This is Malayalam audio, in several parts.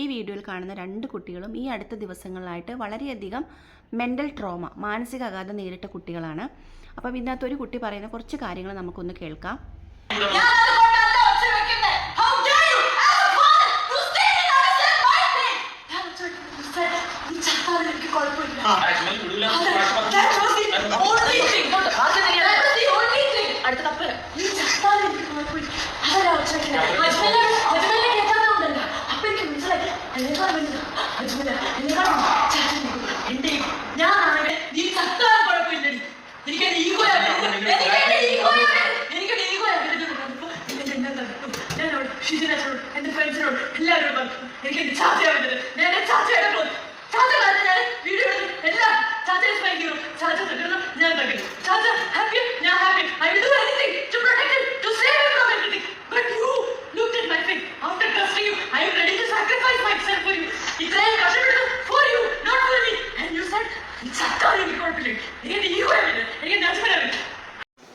ഈ വീഡിയോയിൽ കാണുന്ന രണ്ട് കുട്ടികളും ഈ അടുത്ത ദിവസങ്ങളിലായിട്ട് വളരെയധികം മെന്റൽ ട്രോമ മാനസിക ആഘാതം നേരിട്ട കുട്ടികളാണ്. അപ്പം ഇതിനകത്ത് ഒരു കുട്ടി പറയുന്ന കുറച്ച് കാര്യങ്ങൾ നമുക്കൊന്ന് കേൾക്കാം. വലുത്. എനിക്കെന്റെ ego യാ വലുത്. എന്നിട്ട് എന്നെ തടുത്തു. ഞാനോട് ഷിജിനോട് എന്റെ ഫ്രണ്ട്സിനോട് എല്ലാവരോടും പറഞ്ഞു എനിക്ക് എന്റെ ചാച്ചയാ വലുത്. ഞാൻ എന്റെ ചാച്ചയുടെ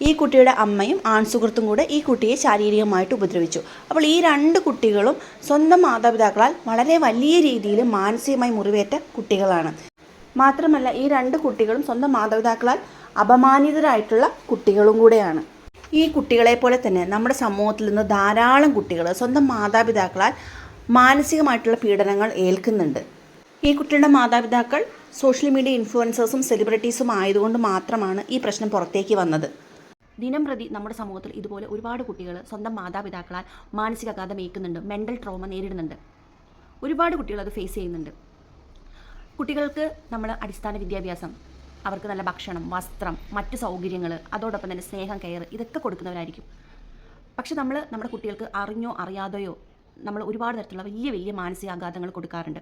ഈ കുട്ടിയുടെ അമ്മയും ആൺസുഹൃത്തും കൂടെ ഈ കുട്ടിയെ ശാരീരികമായിട്ട് ഉപദ്രവിച്ചു. അപ്പോൾ ഈ രണ്ട് കുട്ടികളും സ്വന്തം മാതാപിതാക്കളാൽ വളരെ വലിയ രീതിയിൽ മാനസികമായി മുറിവേറ്റ കുട്ടികളാണ്. മാത്രമല്ല ഈ രണ്ട് കുട്ടികളും സ്വന്തം മാതാപിതാക്കളാൽ അപമാനിതരായിട്ടുള്ള കുട്ടികളും കൂടെയാണ്. ഈ കുട്ടികളെ പോലെ തന്നെ നമ്മുടെ സമൂഹത്തിൽ നിന്ന് ധാരാളം കുട്ടികൾ സ്വന്തം മാതാപിതാക്കളാൽ മാനസികമായിട്ടുള്ള പീഡനങ്ങൾ ഏൽക്കുന്നുണ്ട്. ഈ കുട്ടികളുടെ മാതാപിതാക്കൾ സോഷ്യൽ മീഡിയ ഇൻഫ്ലുവൻസേഴ്സും സെലിബ്രിറ്റീസും ആയതുകൊണ്ട് മാത്രമാണ് ഈ പ്രശ്നം പുറത്തേക്ക് വന്നത്. ദിനം പ്രതി നമ്മുടെ സമൂഹത്തിൽ ഇതുപോലെ ഒരുപാട് കുട്ടികൾ സ്വന്തം മാതാപിതാക്കളാൽ മാനസികാഘാതം ഏൽക്കുന്നുണ്ട് മെന്റൽ ട്രോമ നേരിടുന്നുണ്ട്. ഒരുപാട് കുട്ടികൾ അത് ഫേസ് ചെയ്യുന്നുണ്ട്. കുട്ടികൾക്ക് നമ്മൾ അടിസ്ഥാന വിദ്യാഭ്യാസം അവർക്ക് നല്ല ഭക്ഷണം വസ്ത്രം മറ്റ് സൗകര്യങ്ങൾ അതോടൊപ്പം തന്നെ സ്നേഹം കെയർ ഇതൊക്കെ കൊടുക്കുന്നവരായിരിക്കും. പക്ഷെ നമ്മൾ നമ്മുടെ കുട്ടികൾക്ക് അറിഞ്ഞോ അറിയാതെയോ നമ്മൾ ഒരുപാട് തരത്തിലുള്ള വലിയ വലിയ മാനസികാഘാതങ്ങൾ കൊടുക്കാറുണ്ട്.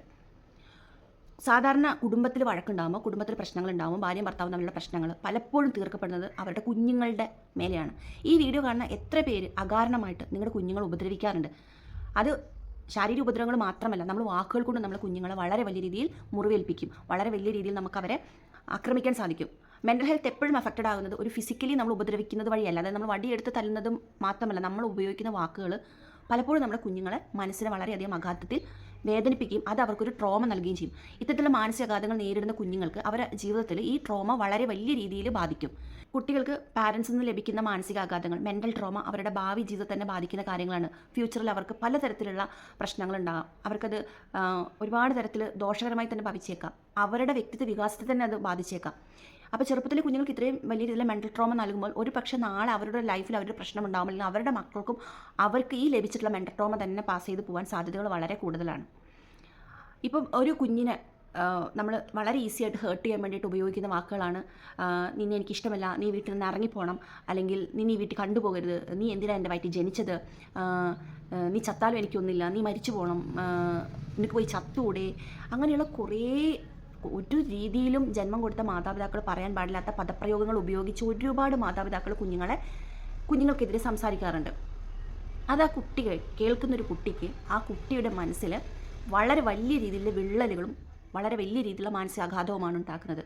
സാധാരണ കുടുംബത്തിൽ വഴക്കുണ്ടാകുമ്പോൾ കുടുംബത്തിൽ പ്രശ്നങ്ങൾ ഉണ്ടാകുമ്പോൾ ഭാര്യയും ഭർത്താവും തമ്മിലുള്ള പ്രശ്നങ്ങൾ പലപ്പോഴും തീർക്കപ്പെടുന്നത് അവരുടെ കുഞ്ഞുങ്ങളുടെ മേലെയാണ്. ഈ വീഡിയോ കാണുന്ന എത്ര പേര് അകാരണമായിട്ട് നിങ്ങളുടെ കുഞ്ഞുങ്ങൾ ഉപദ്രവിക്കാറുണ്ട്? അത് ശാരീരിക ഉപദ്രവങ്ങൾ മാത്രമല്ല നമ്മൾ വാക്കുകൾ കൊണ്ട് നമ്മൾ കുഞ്ഞുങ്ങളെ വളരെ വലിയ രീതിയിൽ മുറിവേൽപ്പിക്കും. വളരെ വലിയ രീതിയിൽ നമുക്ക് അവരെ ആക്രമിക്കാൻ സാധിക്കും. മെന്റൽ ഹെൽത്ത് എപ്പോഴും അഫക്റ്റഡ് ആകുന്നത് ഒരു ഫിസിക്കലി നമ്മൾ ഉപദ്രവിക്കുന്നത് വഴിയല്ല. അതായത് നമ്മൾ വടിയെടുത്ത് തല്ലുന്നതും മാത്രമല്ല നമ്മൾ ഉപയോഗിക്കുന്ന വാക്കുകൾ പലപ്പോഴും നമ്മുടെ കുഞ്ഞുങ്ങളെ മനസ്സിനെ വളരെയധികം ആഘാതത്തിൽ വേദനിപ്പിക്കുകയും അത് അവർക്കൊരു ട്രോമ നൽകുകയും ചെയ്യും. ഇത്തരത്തിലുള്ള മാനസികാഘാതങ്ങൾ നേരിടുന്ന കുഞ്ഞുങ്ങൾക്ക് അവരുടെ ജീവിതത്തിൽ ഈ ട്രോമ വളരെ വലിയ രീതിയിൽ ബാധിക്കും. കുട്ടികൾക്ക് പാരൻസിൽ നിന്ന് ലഭിക്കുന്ന മാനസികാഘാതങ്ങൾ മെന്റൽ ട്രോമ അവരുടെ ഭാവി ജീവിതത്തെ തന്നെ ബാധിക്കുന്ന കാര്യങ്ങളാണ്. ഫ്യൂച്ചറിൽ അവർക്ക് പലതരത്തിലുള്ള പ്രശ്നങ്ങളുണ്ടാകാം. അവർക്കത് ഒരുപാട് തരത്തിൽ ദോഷകരമായി തന്നെ ഭവിച്ചേക്കാം. അവരുടെ വ്യക്തിത്വ വികാസത്തെ തന്നെ അത് ബാധിച്ചേക്കാം. അപ്പോൾ ചെറുപ്പത്തിൽ കുഞ്ഞുങ്ങൾക്ക് ഇത്രയും വലിയ രീതിയിൽ മെന്റൽ ട്രോമ നൽകുമ്പോൾ ഒരു പക്ഷേ നാളെ അവരുടെ ലൈഫിൽ അവരുടെ പ്രശ്നം ഉണ്ടാകും അല്ലെങ്കിൽ അവരുടെ മക്കൾക്കും അവർക്ക് ഈ ലഭിച്ചിട്ടുള്ള മെന്റൽ ട്രോമ തന്നെ പാസ് ചെയ്ത് പോകാൻ സാധ്യതകൾ വളരെ കൂടുതലാണ്. ഇപ്പം ഒരു കുഞ്ഞിനെ നമ്മൾ വളരെ ഈസി ആയിട്ട് ഹേർട്ട് ചെയ്യാൻ വേണ്ടിയിട്ട് ഉപയോഗിക്കുന്ന വാക്കുകളാണ് നിന്നെ എനിക്കിഷ്ടമല്ല നീ വീട്ടിൽ നിന്ന് ഇറങ്ങിപ്പോണം അല്ലെങ്കിൽ നീ നീ വീട്ടിൽ കണ്ടുപോകരുത് നീ എന്തിനാണ് എന്റെ വയറ്റിൽ ജനിച്ചത്? നീ ചത്താലും എനിക്കൊന്നില്ല നീ മരിച്ചു പോകണം നിനക്ക് പോയി ചത്തൂടെ അങ്ങനെയുള്ള കുറേ ഒരു രീതിയിലും ജന്മം കൊടുത്ത മാതാപിതാക്കൾ പറയാൻ പാടില്ലാത്ത പദപ്രയോഗങ്ങൾ ഉപയോഗിച്ച് ഒരുപാട് മാതാപിതാക്കൾ കുഞ്ഞുങ്ങളെ കുഞ്ഞുങ്ങൾക്കെതിരെ സംസാരിക്കാറുണ്ട്. അത് ആ കുട്ടി കേൾക്കുന്നൊരു കുട്ടിക്ക് ആ കുട്ടിയുടെ മനസ്സിൽ വളരെ വലിയ രീതിയിലുള്ള വിള്ളലുകളും വളരെ വലിയ രീതിയിലുള്ള മാനസികാഘാതവുമാണ് ഉണ്ടാക്കുന്നത്.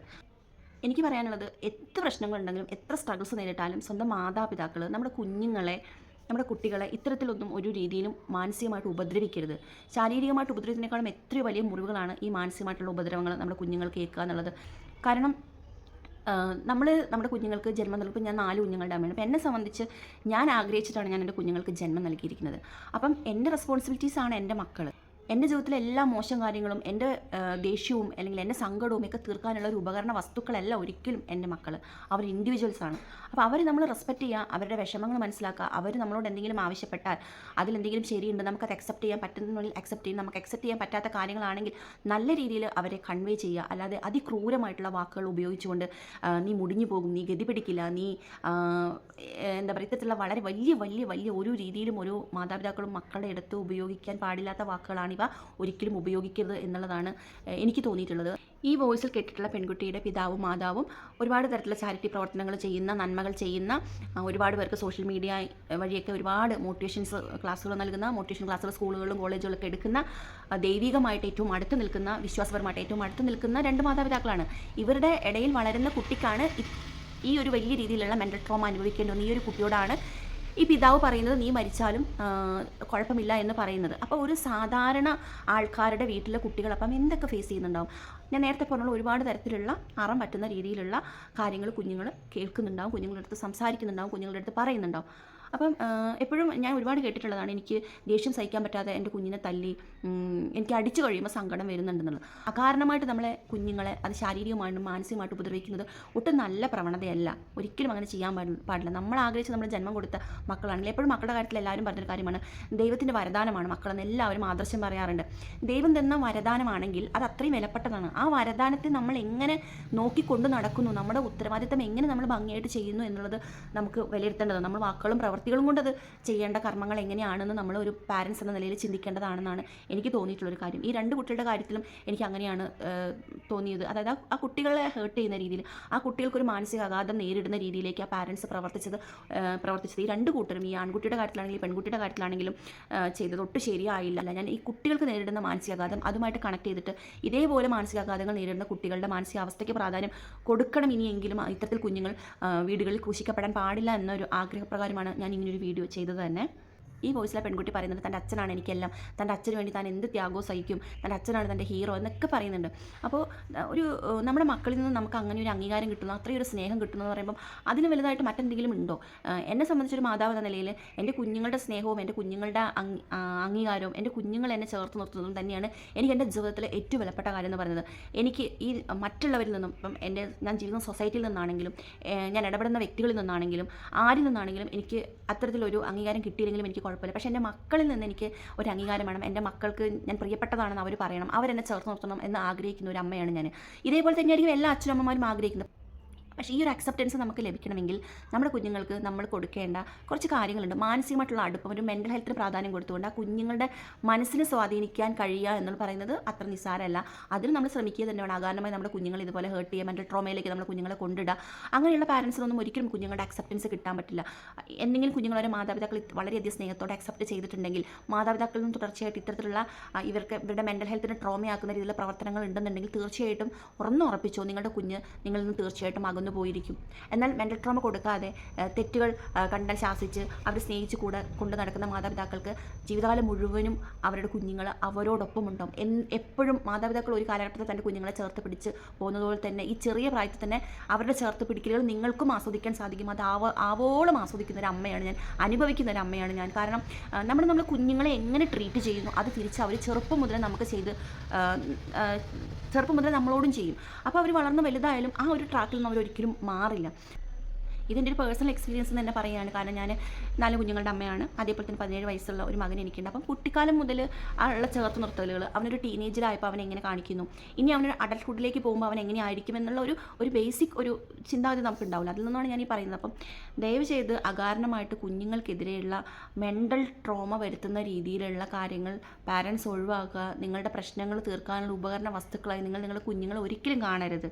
എനിക്ക് പറയാനുള്ളത് എത്ര പ്രശ്നങ്ങളുണ്ടെങ്കിലും എത്ര സ്ട്രഗിൾസ് നേരിട്ടാലും സ്വന്തം മാതാപിതാക്കൾ നമ്മുടെ കുഞ്ഞുങ്ങളെ നമ്മുടെ കുട്ടികളെ ഇത്തരത്തിലൊന്നും ഒരു രീതിയിലും മാനസികമായിട്ട് ഉപദ്രവിക്കരുത്. ശാരീരികമായിട്ട് ഉപദ്രവത്തിനേക്കാളും എത്ര വലിയ മുറിവുകളാണ് ഈ മാനസികമായിട്ടുള്ള ഉപദ്രവങ്ങൾ നമ്മുടെ കുഞ്ഞുങ്ങൾക്ക് കേൾക്കുക എന്നുള്ളത്. കാരണം നമ്മൾ നമ്മുടെ കുഞ്ഞുങ്ങൾക്ക് ജന്മം നൽകും. ഞാൻ നാല് കുഞ്ഞുങ്ങളുടെ അമ്മയാണ്. അപ്പം എന്നെ സംബന്ധിച്ച് ഞാൻ ആഗ്രഹിച്ചിട്ടാണ് ഞാൻ എന്റെ കുഞ്ഞുങ്ങൾക്ക് ജന്മം നൽകിയിരിക്കുന്നത്. അപ്പം എന്റെ റെസ്പോൺസിബിലിറ്റീസ് ആണ് എന്റെ മക്കൾ എന്റെ ജീവിതത്തിലെ എല്ലാ മോശം കാര്യങ്ങളും എന്റെ ദേഷ്യവും അല്ലെങ്കിൽ എന്റെ സങ്കടവും ഒക്കെ തീർക്കാനുള്ള ഒരു ഉപകരണ വസ്തുക്കളല്ല ഒരിക്കലും എന്റെ മക്കൾ അവർ ഇൻഡിവിജ്വൽസ് ആണ്. അപ്പോൾ അവർ നമ്മൾ റെസ്പെക്റ്റ് ചെയ്യുക അവരുടെ വിഷമങ്ങൾ മനസ്സിലാക്കുക അവർ നമ്മളോട് എന്തെങ്കിലും ആവശ്യപ്പെട്ടാൽ അതിലെന്തെങ്കിലും ശരിയുണ്ട് നമുക്കത് അക്സെപ്റ്റ് ചെയ്യാൻ പറ്റുന്നുണ്ടെങ്കിൽ അക്സെപ്റ്റ് ചെയ്യും. നമുക്ക് അക്സെപ്റ്റ് ചെയ്യാൻ പറ്റാത്ത കാര്യങ്ങളാണെങ്കിൽ നല്ല രീതിയിൽ അവരെ കൺവേ ചെയ്യുക. അല്ലാതെ അതിക്രൂരമായിട്ടുള്ള വാക്കുകൾ ഉപയോഗിച്ചുകൊണ്ട് നീ മുടിഞ്ഞു പോകും നീ ഗതി പിടിക്കില്ല നീ എന്താ പറയുക ഇത്തരത്തിലുള്ള വളരെ വലിയ വലിയ വലിയ ഒരു രീതിയിലും ഒരു മാതാപിതാക്കളും മക്കളുടെ അടുത്ത് ഉപയോഗിക്കാൻ പാടില്ലാത്ത വാക്കുകളാണിവ ഒരിക്കലും ഉപയോഗിക്കരുത് എന്നുള്ളതാണ് എനിക്ക് തോന്നിയിട്ടുള്ളത്. ഈ വോയിസിൽ കേട്ടിട്ടുള്ള പെൺകുട്ടിയുടെ പിതാവും മാതാവും ഒരുപാട് തരത്തിലുള്ള ചാരിറ്റി പ്രവർത്തനങ്ങൾ ചെയ്യുന്ന നന്മകൾ ചെയ്യുന്ന ഒരുപാട് പേർക്ക് സോഷ്യൽ മീഡിയ വഴിയൊക്കെ ഒരുപാട് മോട്ടിവേഷൻസ് ക്ലാസ്സുകൾ നൽകുന്ന മോട്ടിവേഷൻ ക്ലാസ്സുകൾ സ്കൂളുകളിലും കോളേജുകളൊക്കെ എടുക്കുന്ന ദൈവികമായിട്ട് ഏറ്റവും അടുത്ത് നിൽക്കുന്ന വിശ്വാസപരമായിട്ട് ഏറ്റവും അടുത്ത് നിൽക്കുന്ന രണ്ട് മാതാപിതാക്കളാണ്. ഇവരുടെ ഇടയിൽ വളരുന്ന കുട്ടിക്കാണ് ഈ ഒരു വലിയ രീതിയിലുള്ള മെന്റൽ ട്രോമ അനുഭവിക്കേണ്ടി വന്ന ഈ ഒരു കുട്ടിയോടാണ് ഈ പിതാവ് പറയുന്നത് നീ മരിച്ചാലും കുഴപ്പമില്ല എന്ന് പറയുന്നത്. അപ്പോൾ ഒരു സാധാരണ ആൾക്കാരുടെ വീട്ടിലെ കുട്ടികൾ അപ്പം എന്തൊക്കെ ഫേസ് ചെയ്യുന്നുണ്ടാവും? ഞാൻ നേരത്തെ പറഞ്ഞ ഒരുപാട് തരത്തിലുള്ള അറം പറ്റുന്ന രീതിയിലുള്ള കാര്യങ്ങൾ കുഞ്ഞുങ്ങൾ കേൾക്കുന്നുണ്ടാവും കുഞ്ഞുങ്ങളുടെ അടുത്ത് സംസാരിക്കുന്നുണ്ടാവും കുഞ്ഞുങ്ങളുടെ അടുത്ത് പറയുന്നുണ്ടാവും. അപ്പം എപ്പോഴും ഞാൻ ഒരുപാട് കേട്ടിട്ടുള്ളതാണ് എനിക്ക് ദേഷ്യം സഹിക്കാൻ പറ്റാതെ എന്റെ കുഞ്ഞിനെ തല്ലി എനിക്ക് അടിച്ചു കഴിയുമ്പോൾ സങ്കടം വരുന്നുണ്ടെന്നുള്ളത്. അകാരണമായിട്ട് നമ്മളെ കുഞ്ഞുങ്ങളെ അത് ശാരീരികമായിട്ടും മാനസികമായിട്ടും ഉപദ്രവിക്കുന്നത് ഒട്ടും നല്ല പ്രവണതയല്ല. ഒരിക്കലും അങ്ങനെ ചെയ്യാൻ പാടില്ല. നമ്മൾ ആഗ്രഹിച്ച് നമ്മൾ ജന്മം കൊടുത്ത മക്കളാണെങ്കിൽ എപ്പോഴും മക്കളുടെ കാര്യത്തിൽ എല്ലാവരും പറഞ്ഞൊരു കാര്യമാണ് ദൈവത്തിന്റെ വരദാനമാണ് മക്കളെന്ന് എല്ലാവരും ആദർശം പറയാറുണ്ട്. ദൈവം തന്ന വരദാനമാണെങ്കിൽ അത് അത്രയും വിലപ്പെട്ടതാണ്. ആ വരദാനത്തെ നമ്മൾ എങ്ങനെ നോക്കിക്കൊണ്ട് നടക്കുന്നു നമ്മുടെ ഉത്തരവാദിത്തം എങ്ങനെ നമ്മൾ ഭംഗിയായിട്ട് ചെയ്യുന്നു എന്നുള്ളത് നമുക്ക് വിലയിരുത്തേണ്ടതാണ്. നമ്മൾ വാക്കുകളും പ്രവൃത്തികളും കൊണ്ട് അത് ചെയ്യേണ്ട കർമ്മങ്ങൾ എങ്ങനെയാണെന്ന് നമ്മൾ ഒരു പാരൻസ് എന്ന നിലയിൽ ചിന്തിക്കേണ്ടതാണെന്നാണ് എനിക്ക് തോന്നിയിട്ടുള്ളൊരു കാര്യം. ഈ രണ്ട് കുട്ടികളുടെ കാര്യത്തിലും എനിക്ക് അങ്ങനെയാണ് തോന്നിയത്. അതായത് ആ- കുട്ടികളെ ഹേർട്ട് ചെയ്യുന്ന രീതിയിൽ ആ കുട്ടികൾക്കൊരു മാനസിക ആഘാതം നേരിടുന്ന രീതിയിലേക്ക് ആ പാരൻസ് പ്രവർത്തിച്ചത് പ്രവർത്തിച്ചത്. ഈ രണ്ട് കൂട്ടരും ഈ ആൺകുട്ടിയുടെ കാര്യത്തിലാണെങ്കിലും പെൺകുട്ടിയുടെ കാര്യത്തിലാണെങ്കിലും ചെയ്തത് ഒട്ടും ശരിയായില്ല. ഞാൻ ഈ കുട്ടികൾക്ക് നേരിടുന്ന മാനസികാഘാതം അതുമായിട്ട് കണക്ട് ചെയ്തിട്ട് ഇതേപോലെ മാനസികാഘാതങ്ങൾ നേരിടുന്ന കുട്ടികളുടെ മാനസികാവസ്ഥയ്ക്ക് പ്രാധാന്യം കൊടുക്കണം ഇനിയെങ്കിലും. ഇത്തരത്തിൽ കുഞ്ഞുങ്ങൾ വീടുകളിൽ ക്രൂശിക്കപ്പെടാൻ പാടില്ല എന്നൊരു ആഗ്രഹപ്രകാരമാണ് ഞാൻ ഇങ്ങനൊരു വീഡിയോ ചെയ്തത് തന്നെ. ഈ വോയിസിലെ പെൺകുട്ടി പറയുന്നത് തന്റെ അച്ഛനാണ് എനിക്കെല്ലാം. തന്റെ അച്ഛന് വേണ്ടി താൻ എന്ത് ത്യാഗവും സഹിക്കും. തന്റെ അച്ഛനാണ് തന്റെ ഹീറോ എന്നൊക്കെ പറയുന്നുണ്ട്. അപ്പോൾ ഒരു നമ്മുടെ മക്കളിൽ നിന്ന് നമുക്ക് അങ്ങനെ ഒരു അംഗീകാരം കിട്ടുന്നു അത്രയും ഒരു സ്നേഹം കിട്ടുന്നു എന്ന് പറയുമ്പോൾ അതിന് വലുതായിട്ട് മറ്റെന്തെങ്കിലും ഉണ്ടോ? എന്നെ സംബന്ധിച്ചൊരു മാതാവ് എന്ന നിലയിൽ എന്റെ കുഞ്ഞുങ്ങളുടെ സ്നേഹവും എന്റെ കുഞ്ഞുങ്ങളുടെ അംഗീകാരവും എന്റെ കുഞ്ഞുങ്ങൾ എന്നെ ചേർത്ത് നിർത്തുന്നതും തന്നെയാണ് എനിക്ക് എന്റെ ജീവിതത്തിലെ ഏറ്റവും വിലപ്പെട്ട കാര്യം എന്ന് പറയുന്നത്. എനിക്ക് ഈ മറ്റുള്ളവരിൽ നിന്നും ഇപ്പം എന്റെ ഞാൻ ജീവിക്കുന്ന സൊസൈറ്റിയിൽ നിന്നാണെങ്കിലും ഞാൻ ഇടപെടുന്ന വ്യക്തികളിൽ നിന്നാണെങ്കിലും ആരിൽ നിന്നാണെങ്കിലും എനിക്ക് അത്തരത്തിലൊരു അംഗീകാരം കിട്ടിയില്ലെങ്കിലും എനിക്ക് കുഴപ്പമില്ല. പക്ഷേ എന്റെ മക്കളിൽ നിന്ന് എനിക്ക് ഒരു അംഗീകാരം വേണം. എന്റെ മക്കൾക്ക് ഞാൻ പ്രിയപ്പെട്ടതാണെന്ന് അവർ പറയണം. അവരെന്നെ ചേർത്ത് നിർത്തണം എന്ന് ആഗ്രഹിക്കുന്ന ഒരു അമ്മയാണ് ഞാൻ. ഇതേപോലെ തന്നെയായിരിക്കും എല്ലാ അച്ഛനമ്മമാരും ആഗ്രഹിക്കുന്നത്. പക്ഷേ ഈ ഒരു അക്സെപ്റ്റൻസ് നമുക്ക് ലഭിക്കണമെങ്കിൽ നമ്മുടെ കുഞ്ഞുങ്ങൾക്ക് നമ്മൾ കൊടുക്കേണ്ട കുറച്ച് കാര്യങ്ങളുണ്ട്. മാനസികമായിട്ടുള്ള അടുപ്പം ഒരു മെന്റൽ ഹെൽത്തിന് പ്രാധാന്യം കൊടുത്തുകൊണ്ട് ആ കുഞ്ഞുങ്ങളുടെ മനസ്സിനെ സ്വാധീനിക്കാൻ കഴിയുക എന്ന് പറയുന്നത് അത്ര നിസ്സാരമല്ല. അതിന് നമ്മൾ ശ്രമിക്കുക തന്നെ വേണം അകാരണമായി നമ്മുടെ കുഞ്ഞുങ്ങൾ ഇതുപോലെ ഹേർട്ട് ചെയ്യുക മെന്റൽ ട്രോമയിലേക്ക് നമ്മുടെ കുഞ്ഞുങ്ങളെ കൊണ്ടിടുക അങ്ങനെയുള്ള പാരൻസിനൊന്നും ഒരിക്കലും കുഞ്ഞുങ്ങളുടെ അക്സെപ്റ്റൻസ് കിട്ടാൻ പറ്റില്ല. എന്തെങ്കിലും കുഞ്ഞുങ്ങളെ മാതാപിതാക്കൾ വളരെയധികം സ്നേഹത്തോടെ അക്സെപ്റ്റ് ചെയ്തിട്ടുണ്ടെങ്കിൽ മാതാപിതാക്കളിൽ നിന്നും തുടർച്ചയായിട്ട് ഇത്തരത്തിലുള്ള ഇവർക്ക് ഇവരുടെ മെന്റൽ ഹെൽത്തിന് ട്രോമയാക്കുന്ന രീതിയിലുള്ള പ്രവർത്തനങ്ങൾ ഉണ്ടെന്നുണ്ടെങ്കിൽ തീർച്ചയായിട്ടും ഉറന്നുറപ്പിച്ചോ നിങ്ങളുടെ കുഞ്ഞ് നിങ്ങളിൽ നിന്ന് തീർച്ചയായിട്ടും അകന്നു പോയിരിക്കും എന്നാൽ മെന്റൽ ട്രോമ കൊടുക്കാതെ തെറ്റുകൾ കണ്ടാൽ ശാസിച്ച് അവർ സ്നേഹിച്ച് കൂടെ കൊണ്ട് നടക്കുന്ന മാതാപിതാക്കൾക്ക് ജീവിതകാലം മുഴുവനും അവരുടെ കുഞ്ഞുങ്ങൾ അവരോടൊപ്പം ഉണ്ടാവും എൻ എപ്പോഴും മാതാപിതാക്കൾ ഒരു കാലഘട്ടത്തിൽ തന്റെ കുഞ്ഞുങ്ങളെ ചേർത്ത് പിടിച്ച് പോകുന്നതുപോലെ തന്നെ ഈ ചെറിയ പ്രായത്തിൽ തന്നെ അവരുടെ ചേർത്ത് പിടിക്കലുകൾ നിങ്ങൾക്കും ആസ്വദിക്കാൻ സാധിക്കും. അത് ആവ ആവോളം ആസ്വദിക്കുന്ന ഒരു അമ്മയാണ് ഞാൻ അനുഭവിക്കുന്ന ഒരു അമ്മയാണ് ഞാൻ. കാരണം നമ്മൾ നമ്മൾ കുഞ്ഞുങ്ങളെ എങ്ങനെ ട്രീറ്റ് ചെയ്യുന്നു അത് തിരിച്ച് അവർ ചെറുപ്പം മുതലേ നമുക്ക് ചെയ്ത് ചെറുപ്പം മുതലേ നമ്മളോടും ചെയ്യും. അപ്പോൾ അവർ വളർന്ന് വലുതായാലും ആ ഒരു ട്രാക്കിൽ നിന്ന് അവരൊരിക്കലും മാറില്ല. ഇതിന്റെ ഒരു പേഴ്സണൽ എക്സ്പീരിയൻസ് എന്ന് തന്നെ പറയുകയാണ്. കാരണം ഞാൻ നാല് കുഞ്ഞുങ്ങളുടെ അമ്മയാണ്. അതേപോലെ തന്നെ പതിനേഴ് വയസ്സുള്ള ഒരു മകൻ എനിക്കുണ്ട്. അപ്പം കുട്ടിക്കാലം മുതൽ ഉള്ള ചേർത്ത് നിർത്തലുകൾ അവനൊരു ടീനേജിലായപ്പോൾ അവൻ എങ്ങനെ കാണിക്കുന്നു? ഇനി അവനൊരു അഡൽട്ട്ഹുഡിലേക്ക് പോകുമ്പോൾ അവൻ എങ്ങനെയായിരിക്കും എന്നുള്ള ഒരു ഒരു ബേസിക് ഒരു ചിന്താഗതി നമുക്ക് ഉണ്ടാവില്ല അതിൽ നിന്നാണ് ഞാൻ ഈ പറയുന്നത്. അപ്പം ദയവ് ചെയ്ത് അകാരണമായിട്ട് കുഞ്ഞുങ്ങൾക്കെതിരെയുള്ള മെന്റൽ ട്രോമ വരുത്തുന്ന രീതിയിലുള്ള കാര്യങ്ങൾ പാരൻസ് ഒഴിവാക്കുക നിങ്ങളുടെ പ്രശ്നങ്ങൾ തീർക്കാനുള്ള ഉപകരണ വസ്തുക്കളായി നിങ്ങൾ നിങ്ങളുടെ കുഞ്ഞുങ്ങളെ ഒരിക്കലും കാണരുത്.